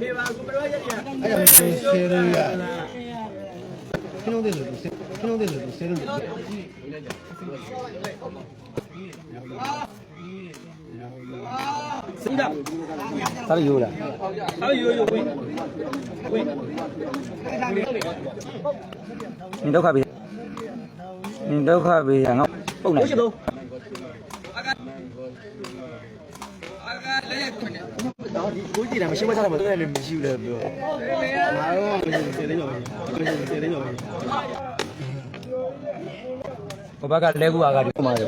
မေပါကိုဘယ်လိုရရအဲ့ဒါဆေးဆေးလို့ရခင်းလို့တယ်လို့ဆေးခင်းလို့တယ်လို့ဆေးလို့ စိတ်ဓာတ် ဒါလည်းရိုးလား အဲ့ရိုးရိုးဝင်ဝင် နင်ဒု က္ခပေးနင်ဒုက္ခပေးရငါပုံနေဘုရှိတော့ကိုကြည့်တယ်မရှိမချတာမတွေ့လည်းမရှိဘူးလေပြောငါတော့မရှိဆေးလေးရောမရှိဆေးလေးရောဘဘကလဲကူအားကဒီပုံမှာတယ်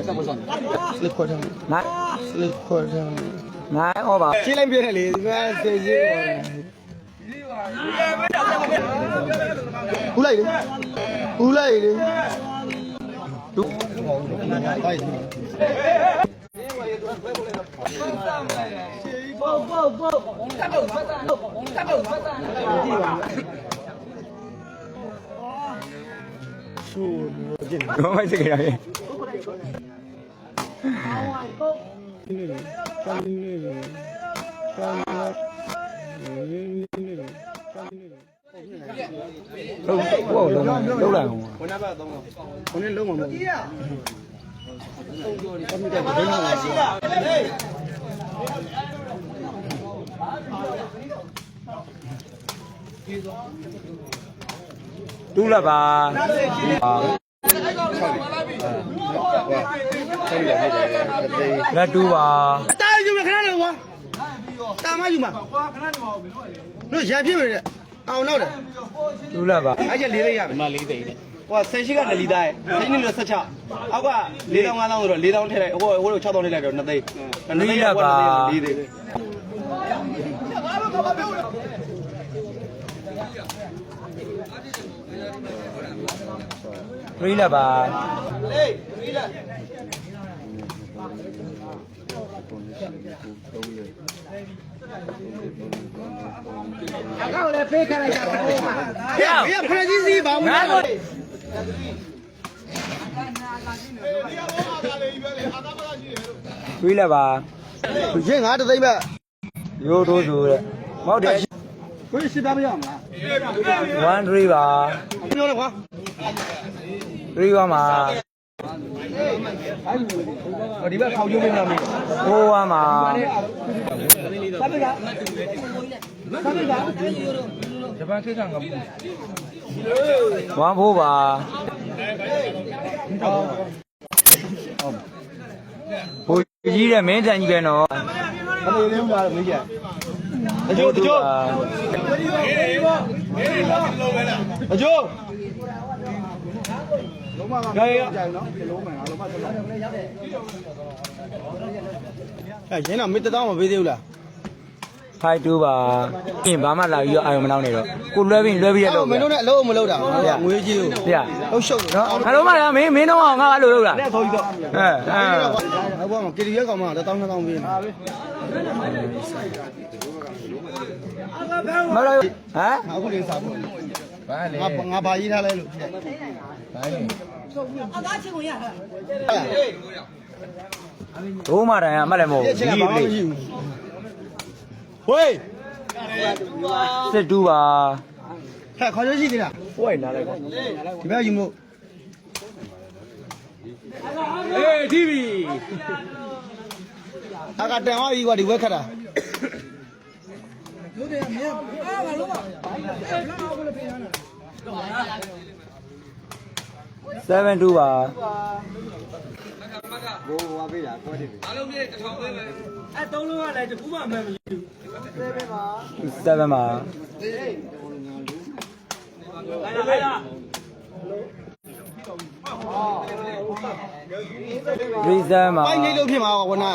စလစ်ခွတ်တယ်ငါစလစ်ခွတ်တယ်ငါဟောပါရှင်းလိုက်ပြတယ်လေဒီကဆေးကြီးဦးလိုက်လေဦးလိုက်လေတူတိုက် တယ်ဘာမှစိတ်ကြရတယ်ဟုတ်ဟုတ်လုံးလုံးလိုက်အောင်ဘယ်နှပတ်သုံးတော့ဘယ်နဲ့လုံးမှာမဟုတ်ဘူးအမြဲတမ်းဒိန်းမှာရှိ တာတူးလာပါလက်တူပါတာယူမခဏလေးကွာတာမယူမှာတို့ရံပြစ်မယ်အောင်တော့တယ်တူးလာပါအဲ့ချက်လေးလေးရမယ်မလေးသိန်းနဲ့ဟိုဆယ်ရှိက2လီသားရဲ့ဆယ်နှစ်လို့ဆက်ချအောက်က4000 5000ဆိုတော့4000ထည့်လိုက်ဟိုဟို6000ထည့်လိုက်တော့2သိန်း2သိန်းက4သိန်း4သိန်းခ ရီးလာပါကောက်လည်းဖေးခလိုက်တာဘုံမှာဟဲ့ဟဲ့ဖရကြီးစီဘာမှမလုပ်ခရီးလာပါရင်ငါတသိန်းပဲရိုးတိုးဆိုတဲ့မ ဟုတ်တယ်ကိုရှိသားမရမလား1 3ပါပြောလေကွာ3ပါမှာဒီဘက်ခေါင်းကျိုးမင်းလားမင်း4ပါမှာဂျပန်ခေတ်ကငါဘူး1 4ပါဟိုကြီးတဲ့မင်းတန်ကြီးပဲနော်အနေနဲ့မှာမေးကြ အကျိုးအကျိုးအကျိုးလုံးမကကြိုင်ရကြိုင်နော်လုံးမငါလုံးမဆက်လိုက်အဲရင်းတော့မေတ္တောင်းမပေးသေးဘူးလားဖိုက်တူပါပြင်ဘာမှလာပြီးတော့အာရုံမနောက်နေတော့ကိုလွဲပြီးလွဲပြီးရအဲ့တော့တော့မင်းတို့နဲ့အလုံးမလုပ်တာငွေကြီးကိုဗျာဟုတ်ရှုပ်နော်ငါတို့မှလည်းမင်းမင်းတော့ငါအဲ့လိုလုပ်တာနဲ့ခေါ်ပြီးတော့အဲအဲဟိုဘမှာကီရီရက်ကောင်မ1000 2000ပေးနေ မလို့ဟမ်အခုလေးစားဖို့ဘာလဲငါငါဘာရေးထားလဲလို့ဖြစ်ဘာလဲဒိုးမတိုင်ကမှတ်လည်းမဟုတ်အဲ့ဘူးချက်ကဒီဘာမှလေးမရှိဘူးဝေးစစ်တူပါဟဲ့ခေါ်ရရှိသေးလားဝိုင်းလာလိုက်ပါဒီဘက်ယူမို့အေး TV အကတန်သွားပြီကွာဒီဝက်ခတ် တာ7တူပါအဲသုံးလုံးကလည်းတခုမှမမှန်ဘူး7ပါလာလာလာ37ပါပိုက်နေလို့ဖြစ်မှာကွာ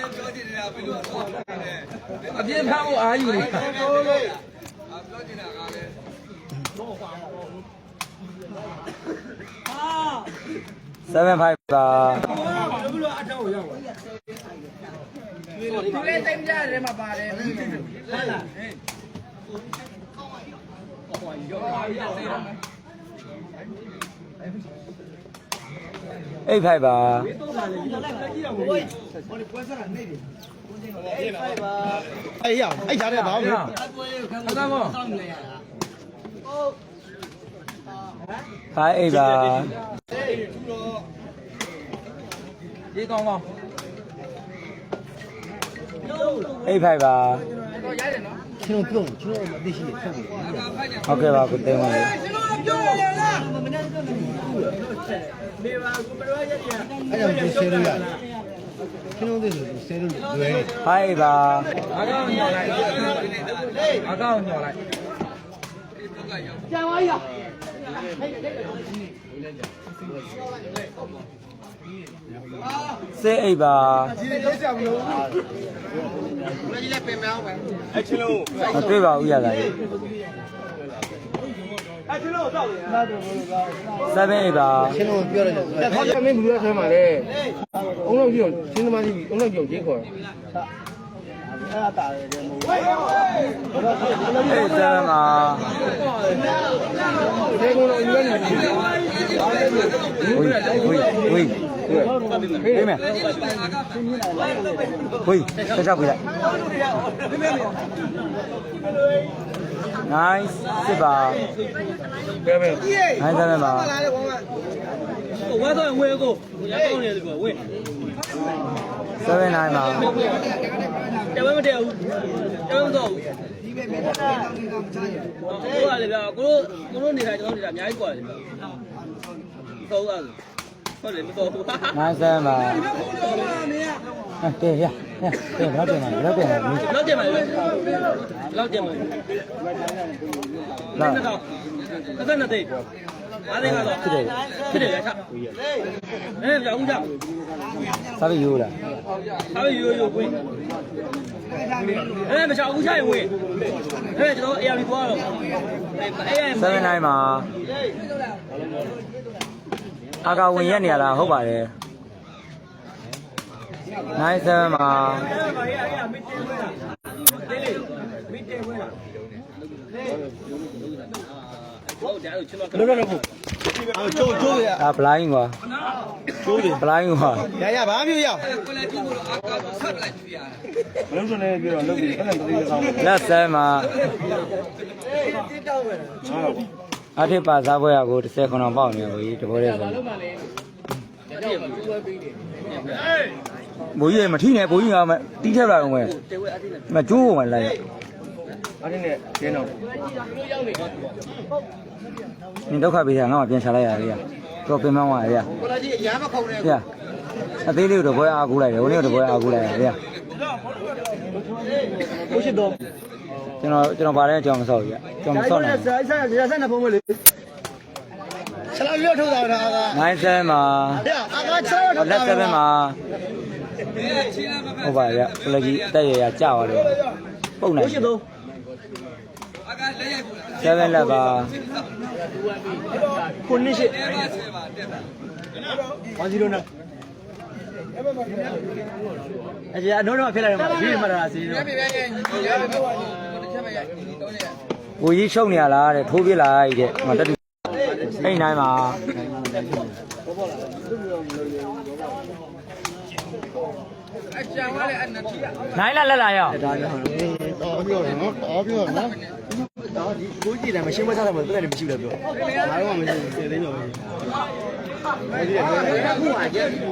အပြင်းဖမ်းဖို့အာယူနေ7 5ပါဒီလေတိမ်ကြတယ်မှာပါတယ်8 5ပါ အေးရအဲ့ကြားတဲ့ဘာလို့ခါကော5 8ပါဒီကောင်းကောင်း8 5ပါတော့ရတယ်နော်ချင်းတို့ပြုံးချင်းတို့အသိရှိနေဖြတ်နေဟုတ်ကဲ့ပါကိုတင်ပါလေကျွန်တော်ပြောရလား အဲ့ဒါကိုဆဲလို့ရတယ်ချင်းတို့သိလို့ဆဲလို့လွယ်နေ5 8ပါအကောင်းညော်လိုက်အကောင်းညော်လိုက်ကြာပါရ6 8ပါအဲ့ချင်းလို့မတွေ့ပါဘူးရတာလေအဲ့ချင်းလို့တောက်နေ 7 8ပါချင်းတို့ပြောတယ်တက်ခေါက်မင်းဘူးရဆမ်းပါလေအုံလို့ပြုံးချင်းသမားကြီးအုံလို့ပြုံးချင်းခေါ်အဲ့ဒါတာတယ်မဟုတ်8 7ပါဘူးဒီကုန်းတော့ယူနေတယ်ဝေးဝေးဝေးပြေးမယ်ဝေးဆက်ချောက်ပြလိုက် nice စစ်ပါပဲပဲနိုင်တယ်ပါဝဲတော့ဝဲကိုရတော့နေတယ်ကွာဝဲ7 9ပါတဝဲမတည့်ဘူးတဝဲမတော့ဘူးဒီပဲမင်းတို့တောင်းနေတာမချရဘူးကိုကလည်းကိုတို့ကိုတို့နေတာကျွန်တော်နေတာအများကြီးကွာတယ်ဟုတ်ကဲ့ ဟုတ်တယ်မတော်ဘူး nice 7ပါဟဲ့တေးရဟဲ့တေးဘယ်တော့ပြန်လာဘယ်တော့ပြန်လာမင်းလောက်ကျင်ပါလေလောက်ကျင်ပါလေလာနှစ်တော့တစ်သက်နှစ်သိအားသိန်းကတော့ဖြစ်တယ်ဖြစ်တယ်ရချအဲကြောင်ဦးကြစားပြီးယူလားအားရရိုးရိုးဝင်အဲမချအောင်ဦးချရင်ဝင်အဲကျွန်တော်အေရီသွားတော့အဲအဲ7 9ပါ အာကဝင်ရက်နေရလားဟုတ်ပါတယ် nice 7ပါဟုတ်တယ်အဲ့ကျွန်တော်လို့တော့ဟုတ်အော်ကျိုးကျိုးရဒါ blind ကွာကျိုးတယ် blind ကွာရရဘာမျိုးရမလို့ဆိုနေပြောတော့လုပ်ပြီးအဲ့ဒါတတိယဆောင်လက်ဆဲမှာအ ထစ်ပါစားပွဲရကို30ခုတော့ပေါက်နေဘူးဒီတဘောလေးဆိုဘိုးကြီးမထီးနဲ့ဘိုးကြီးကမတီးထက်လာအောင်ပဲမကျိုးမှလိုက်အဲ့ဒီနဲ့ကျင်းတော့နင်ဒုက္ခပေးတာငါ့မှာပြန်ချလိုက်ရတယ်တော့ပင်မသွားရရကိုလာကြီးအရာမခုံနဲ့ရအသေးလေးကိုတပွဲအားကူးလိုက်တယ်ဟိုနေ့ကတပွဲအားကူးလိုက်ရတယ်ကိုရှိတော့ ကျွန်တော်ကျွန်တော်ဗားတဲ့အကြောင်းမဆောက်ဘူးရကျွန်တော်မဆောက်နိုင်ဆိုင်ဆိုင်ရဆိုင်နေဖုံးမလေးဆလာရွတ်ထုတ်တာကနိုင်ဆဲမှာရအာကချောဟောလက်ဆဲမှာဟုတ်ပါရဲ့ပလကြီးအသက်ရရကြာသွားတယ်ပုံနိုင်ကိုရှိတော့7လက်ပါကိုနစ်ရှိဘာစီလို့နာအကြီးအနိုးတော့ဖြစ်လာတယ်မှာဒီမှာလာစီတော့ ကိုကြီးရှုံနေရလားတဲ့ထိုးပြလိုက်တဲ့မတက်တူအဲ့နိုင်မှာအချမ်းကလည်းအနတိယနိုင်လာလက်လာရောဒါကြောင့်တော်ပြောတယ်နော်တော်ပြောနော်ဒါဒီကိုကြည့်တယ်မရှင်းမသားတယ်မပြည့်တယ်မရှိဘူးလို့ပြောငါတို့ကမရှိဘူးစေသိန်းတော့မရှိဘူး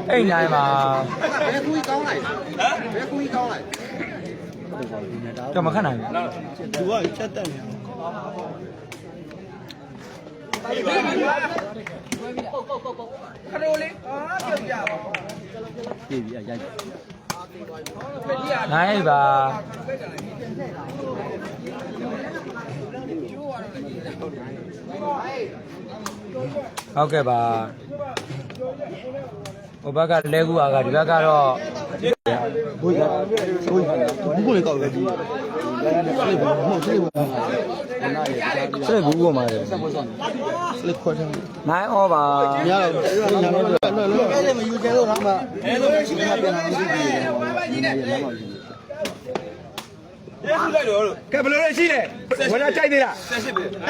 အဲ့နိုင်မှာဘယ်ကူကြီးကောင်းလိုက်ဘယ်ကူကြီးကောင်းလိုက် တော့မခက်နိုင်ဘူးသူကချက်တက်နေခရိုလေးအာပြုတ်ကြပါပြီပြီရိုက်နိုင်ပါဟုတ်ကဲ့ပါဟိုဘက်ကလဲကူအားကဒီဘက်ကတော့ ဘိုးကဘိုးကဘူးကိုလေကောက်တယ်ဒီဆက်ဘူးမဟုတ်ဆက်ဘူးစက်ဘူးပေါ်မှာလေလက်ခွတ်တယ်နိုင်ဩပါညတော့ညတော့အဲ့ဒါမယူကြတော့ဟာမှာအဲ့လိုရှိနေပြန်လာ နေပြီကဲဘယ်လိုလဲရှိလဲဝယ်လာကြိုက်သေးလား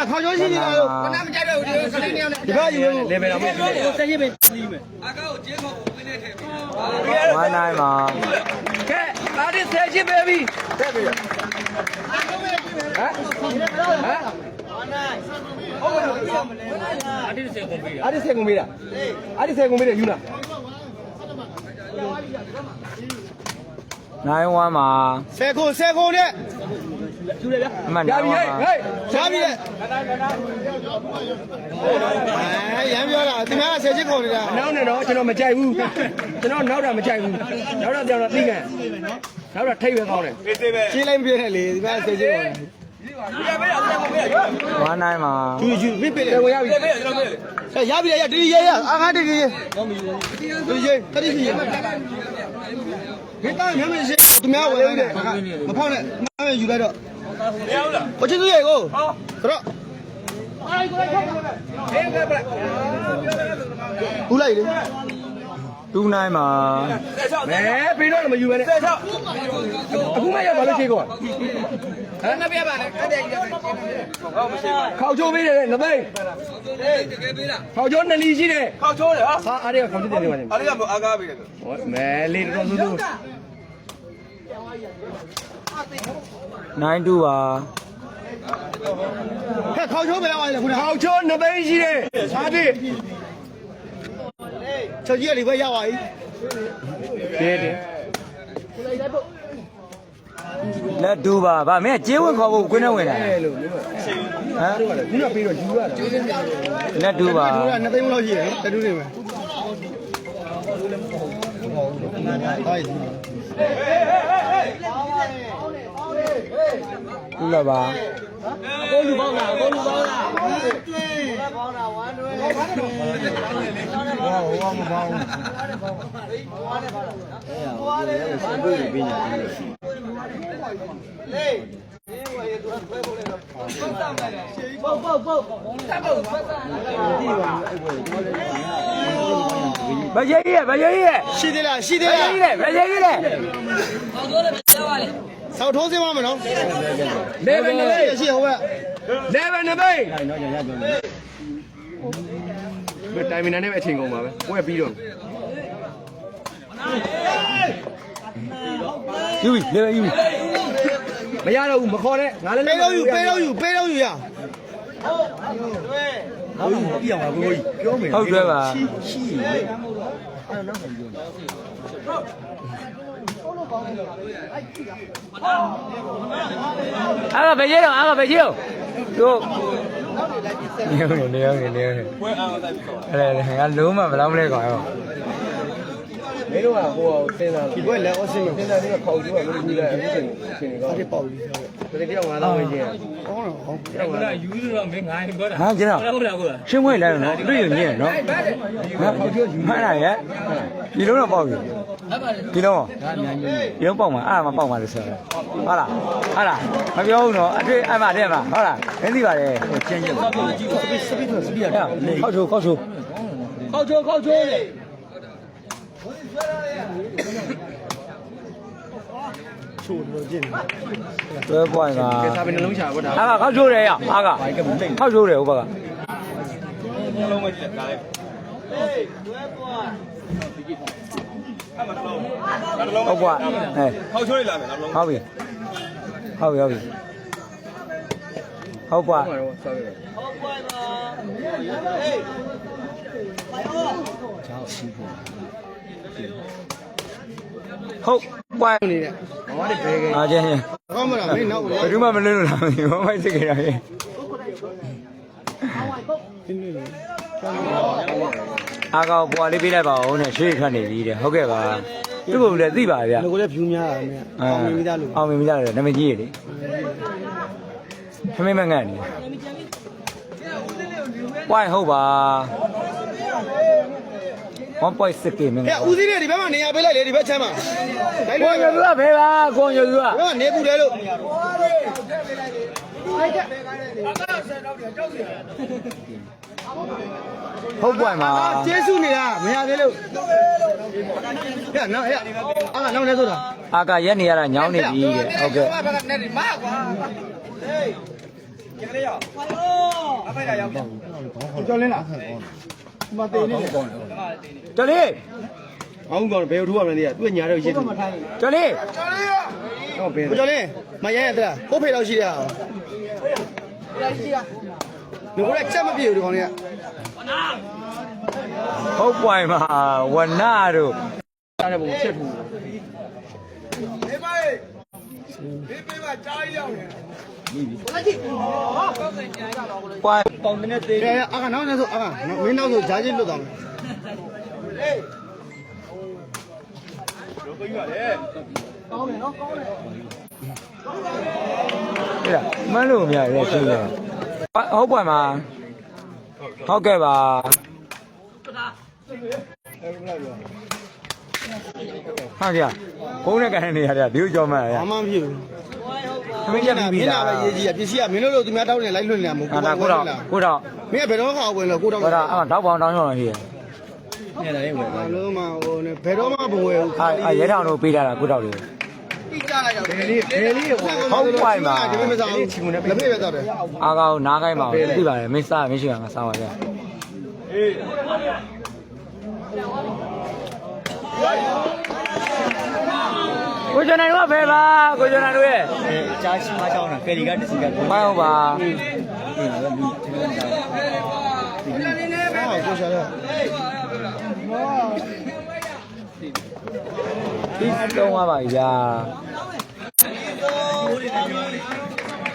အခေါ်ကျော်ရှိနေတာလို့ခဏမကြတော့ဘူးဒီကလေးနေအောင်ဒီဘက်ယူလို့လေဘယ်တော့မှဆက်ရပဲပြီးမယ်ဝမ်းနိုင်မှာကဲအားဒီဆယ်ချင်းပဲပြီဆက်ပြီဟမ်ဟမ်အတိတ်စေကုန်ပြီအားဒီဆယ်ကုန်ပြီလားအားဒီဆယ်ကုန်ပြီလေယူလား နိုင်ဝမ်းမှာဆယ်ခုဆယ်ခုနဲ့ကျူလေဗျာအမှန်ရနိုင်ပြီဝဟဲ့မ်းဟေးရှားပြီလေအဲရမ်းပြောတာဒီမှာဆယ်ချစ်ခေါ်နေတာနောက်နဲ့တော့ကျွန်တော်မကြိုက်ဘူးကျွန်တော်နောက်တာမကြိုက်ဘူးနောက်တော့ပြောတော့သိကန်နောက်တော့ထိတ်ပဲကောင်းတယ်ရှင်းလိုက်မပြည့်နဲ့လေဒီမှာဆယ်ချစ်ခေါ်နေဝမ်းနိုင်မှာယူယူပြပြလေဝင်ရပြီရပြီရဒီရရအားငါတကယ်ဒီရတတိရှိရခေတ္တမျက် မရှိသူများဝယ်လို့တဲ့မဖောက်နဲ့မယူလိုက်တော့မရဘူးလားကိုချစ်သူရဲ့ကိုဆိုတော့ဘူးလိုက်လေတူနိုင်မှာမဲပြီးတော့မယူပဲနဲ့အခုမှရောက်ပါလို့ချိန်ကော ဟမ်နှစ်ပြပါနဲ့အဲ့တဲ့ကြီးခေါက်ချိုးပေးတယ်နသိန်းခေါက်ချိုးနှစ်လီရှိတယ်ခေါက်ချိုးတယ်ဟာဟာအားရခေါက်ချိုးတယ်နေပါနဲ့အားရမအားကားပေးတယ်ဟောမဲလေးတော်တော်ဆိုးဆိုးနိုင်တူပါဟဲ့ခေါက်ချိုးပဲလာပါလေခုနခေါက်ချိုးနှစ်သိန်းရှိတယ်စားပြီချက်ကြီးကလေးပဲရပါပြီတယ်တယ်လက်တူပါ ဗာမင်းကျေးဝင်ခေါ်ဖို့ခွင်းနဲ့ဝင်လာအဲ့လိုမျိုးဟမ်ခုနပြီးတော့ယူရတာလက်တူပါသူကနှစ်သိန်းလောက်ရှိတယ်တတူးနေမယ်ဟိုက်တူလာပါအကုန်လူပေါင်းတာအကုန်လူပေါင်းတာ ဗကြေးကြီးရဲ့ဗကြေးကြီးရဲ့ရှိသေးလားရှိသေးဗလားကြေးကြီးရဲ့ဗကြေးကြီးရဲ့ဆောက်ထိုးစင်းပါမနော်လေဘယ်နှစ်သိန်းရှိဟုတ်ကဲ့လေဘယ်နှစ်သိန်းဘယ်တိုင်မီနာနဲ့ပဲအချိန်ကုန်ပါပဲဝက်ပြီးတော့ ယူပြီလေယူပြီမရတော့ဘူးမခေါ်နဲ့ငါလည်းပေးတော့ယူပေးတော့ယူပေးတော့ယူရဟုတ်တွဲပါအားကဗကြေးတော့အားကဗကြေးတော့တို့နေနေနေနေနေဝဲအားတိုက်ပြီးခေါ်အဲ့ဒါငါလုံးမဘယ်လောက်မလဲကွာ မင်းတို့ကဟိုစဉ်းစားဒီဘက်လက်အော်စင်းမစဉ်းစားပြီးတော့ခေါက်ကျိုးကမလို့ယူလိုက်အခုချိန်ချိန်ကောဒီပေါ့ပြီတကယ်တော့ငါတော့ဝင်ချင်းဟောတော့ဟောကယူလို့တော့မင်းငါရင်ပြောတာဟာကျွန်တော်ဟုတ်လားဟုတ်လားရှင်းဝင်လိုက်တော့တွေ့ရမြင်နော်ဟာမှန်လားရဲ့ဒီလုံးတော့ပေါက်ပြီဒီလုံးဒီလုံးပေါက်မှာအဲ့ဒါမှပေါက်မှာလို့ဆိုတော့ဟုတ်လားဟုတ်လားမပြောဘူးနော်အတွေ့အဲ့မှာတဲ့မှာဟုတ်လားမင်းသိပါတယ်ချင်းချင်းစပစ်စပစ်စပစ်ရခောက်ချိုးခောက်ချိုးခေါက်ချိုးခေါက်ချိုးလေချိုးလို့ကျင်း တွဲပွိုင်းကကဲစားပြီးနှလုံးချပါဒါအားကခောက်ချိုးတယ်ရအားကခောက်ချိုးတယ်ဟိုဘက်ကနှလုံးမကြည့်လိုက်ဒါလေးဟုတ်ကွာအဲခေါက်ချိုးလိုက်လာမယ်နှလုံးဟုတ်ပြီဟုတ်ပြီဟုတ်ပြီဟုတ်ကွာဟောတော့ဆောက်ရ ဟုတ်ကွာနေတဲ့ဟောဒီဘယ်ကအားချင်းချင်းကောင်းမလားမင်းနောက်ဘယ်သူမှမလွတ်လို့လားမသိဘူးမိုက်စိတ်ကြရရဲ့အားကောပွားလေးပေးလိုက်ပါဦးနဲ့ရွှေ့ထွက်နေပြီတဲ့ဟုတ်ကဲ့ပါသူ့ကိုလည်းသိပါဗျာငါကလည်း view များတာမင်းအောင်မြင်မိသားလို့အောင်မြင်မိသားလို့နာမည်ကြီးရလေခမင်းမငတ်နေဝိုင်းဟုတ်ပါ 1.6k မင်းဟဲ့ဦးစီးလေးဒီဘက်မှာနေရာပေးလိုက်လေဒီဘက်ချမ်းမှာလိုက်ကိုလို့ညိုသူကဘယ်ပါကိုညိုသူကဘယ်မှာနေပူတယ်လို့ဟုတ်ပွိုင်မှာကျေးဇူးနေတာမရသေးလို့ဟဲ့နော်ဟဲ့အာနောက်နေဆိုတာအာကရက်နေရတာညောင်းနေပြီတဲ့ဟုတ်ကဲ့ကျော်လင်းလား မသေးနေတယ်ကျော်လေးအောင်ကောင်ဘယ်ထိုးရမလဲသူကညာတော့ရေးသူကျော်လေးဟုတ်ပဲကျော်လင်းမရရတဲ့လားကိုဖေတော့ရှိတယ်ဟာဒီကိုချက်မပြေဘူးဒီကောင်လေးကဟုတ်ပွိုင်မှာဝနာတို့တာတဲ့ဘုံချက်ထူ ပွိုင်ပေါင်တဲ့သေးကဲအာကနောက်နေဆိုအာကမင်းနောက်ဆိုဂျာချင်းလွတ်သွားမယ်ဟဲ့မန်းလို့မရရဲ့ရှင်းတယ်ဟုတ်ပွိုင်မှာဟုတ်ကဲ့ပါဟာကြ ဘုန်းနဲ့ကန်နေရတယ်ဒီလိုကြောမှရဘာမှမဖြစ်ဘူးသမင်းချက်ပြီးပြီမင်းလားလာပဲရေးကြီးရပစ္စည်းကမင်းတို့လိုသူများတောင်းနေလိုက်လွှင့်နေတာမဟုတ်အာဘူးဒါကိုတော့ကိုတော့မင်းကဘယ်တော့မှဝင်လို့ကိုတော့ကိုတော့အဲ့တော့ပေါင်းတောင်းချောင်းရှိရဘာလို့မှဟိုဘယ်တော့မှမဝယ်ဘူးအာအာရဲထောင်တို့ပေးထားတာကိုတော့လေတိကျလိုက်တော့ဘယ်လေးဘယ်လေးကိုဟုတ်ပါ့ပါဒီမစားဘူးလက်ဖေးပဲတော့တယ်အာကောနားခိုင်းပါဦးသိပါတယ်မင်းစားမင်းရှိတာငါစားပါကြ ကိုကျွန်တော်တို့ကဘယ်ပါကိုကျွန်တော်တို့ရဲ့ကြားရှိမှချောင်းတာကယ်ရီကတစီကမဟုတ်ပါဟာကိုရှာရပြီးတော့ပါပါဗျာ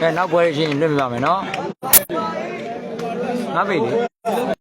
ကဲနောက်ပွဲရှင်လွတ်ပြပါမယ်နော်ငါပေလေ